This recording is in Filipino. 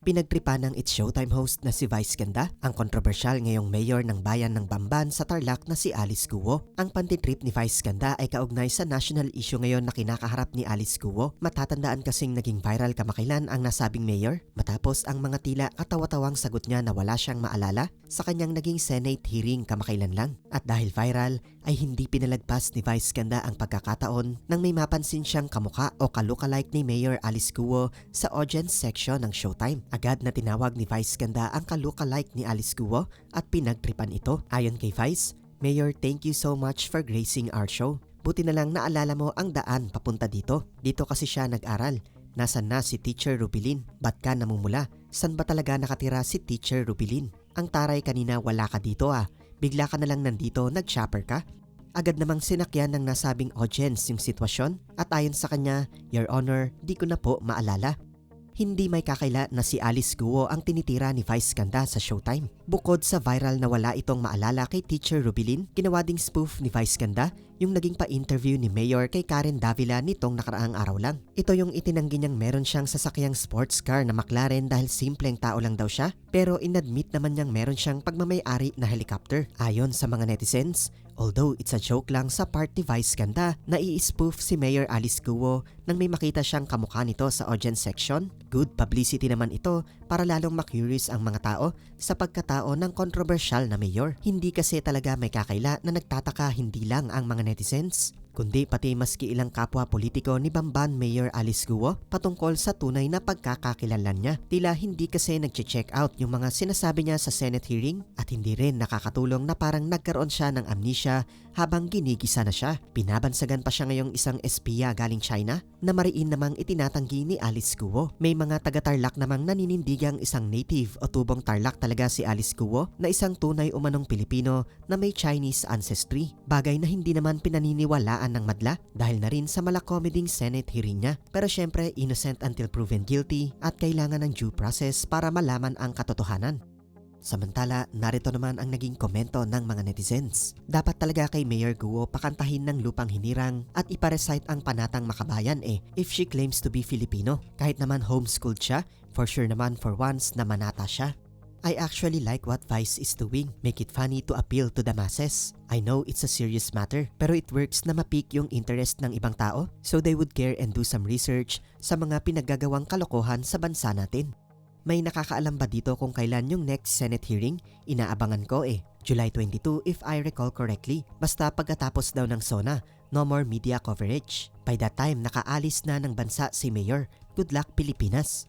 Pinagtripa ng It's Showtime host na si Vice Ganda ang kontrobersyal ngayong mayor ng bayan ng Bamban sa Tarlac na si Alice Guo. Ang pantitrip ni Vice Ganda ay kaugnay sa national issue ngayon na kinakaharap ni Alice Guo. Matatandaan kasing naging viral kamakailan ang nasabing mayor matapos ang mga tila katawa-tawang sagot niya na wala siyang maalala sa kanyang naging Senate hearing kamakailan lang. At dahil viral ay hindi pinalagpas ni Vice Ganda ang pagkakataon nang may mapansin siyang kamuka o kalukalike ni Mayor Alice Guo sa audience section ng Showtime. Agad na tinawag ni Vice Ganda ang kalukalike ni Alice Guo at pinagtripan ito. Ayon kay Vice, Mayor, thank you so much for gracing our show. Buti na lang naalala mo ang daan papunta dito. Dito kasi siya nag-aral. Nasaan na si Teacher Rubilin? Ba't ka namumula? San ba talaga nakatira si Teacher Rubilin? Ang taray kanina wala ka dito ah. Bigla ka na lang nandito, nag-shopper ka? Agad namang sinakyan ng nasabing audience yung sitwasyon at ayon sa kanya, Your Honor, di ko na po maalala. Hindi may kakaila na si Alice Guo ang tinitira ni Vice Ganda sa Showtime. Bukod sa viral na wala itong maalala kay Teacher Rubilin, ginawa ding spoof ni Vice Ganda yung naging pa-interview ni Mayor kay Karen Davila nitong nakaraang araw lang. Ito yung itinanggi niyang meron siyang sasakyang sports car na McLaren dahil simpleng tao lang daw siya pero inadmit naman niyang meron siyang pagmamayari na helicopter. Ayon sa mga netizens, Although it's a joke lang sa part ni Vice Ganda na i-spoof si Mayor Alice Guo nang may makita siyang kamukha nito sa audience section, good publicity naman ito para lalong makurious ang mga tao sa pagkatao ng kontrobersyal na mayor. Hindi kasi talaga may kakaila na nagtataka hindi lang ang mga netizens, kundi pati maski ilang kapwa politiko ni Bamban Mayor Alice Guo patungkol sa tunay na pagkakakilanlan niya. Tila hindi kasi nag-check out yung mga sinasabi niya sa Senate hearing at hindi rin nakakatulong na parang nagkaroon siya ng amnesia habang ginigisa na siya. Pinabansagan pa siya ngayong isang espiya galing China na mariin namang itinatanggi ni Alice Guo. May mga taga-Tarlac namang naninindigang isang native o tubong Tarlac talaga si Alice Guo na isang tunay umanong Pilipino na may Chinese ancestry. Bagay na hindi naman pinaniniwalaan ng madla dahil na rin sa malakomeding Senate hearing niya. Pero syempre innocent until proven guilty at kailangan ng due process para malaman ang katotohanan. Samantala, narito naman ang naging komento ng mga netizens. Dapat talaga kay Mayor Guo pakantahin ng lupang hinirang at iparecite ang panatang makabayan eh if she claims to be Filipino. Kahit naman homeschooled siya, for sure naman for once na manata siya. I actually like what Vice is doing. Make it funny to appeal to the masses. I know it's a serious matter, pero it works na mapik yung interest ng ibang tao so they would care and do some research sa mga pinaggagawang kalokohan sa bansa natin. May nakakaalam ba dito kung kailan yung next Senate hearing? Inaabangan ko eh. July 22 if I recall correctly. Basta pagkatapos daw ng SONA, no more media coverage. By that time, nakaalis na ng bansa si Mayor. Good luck Pilipinas!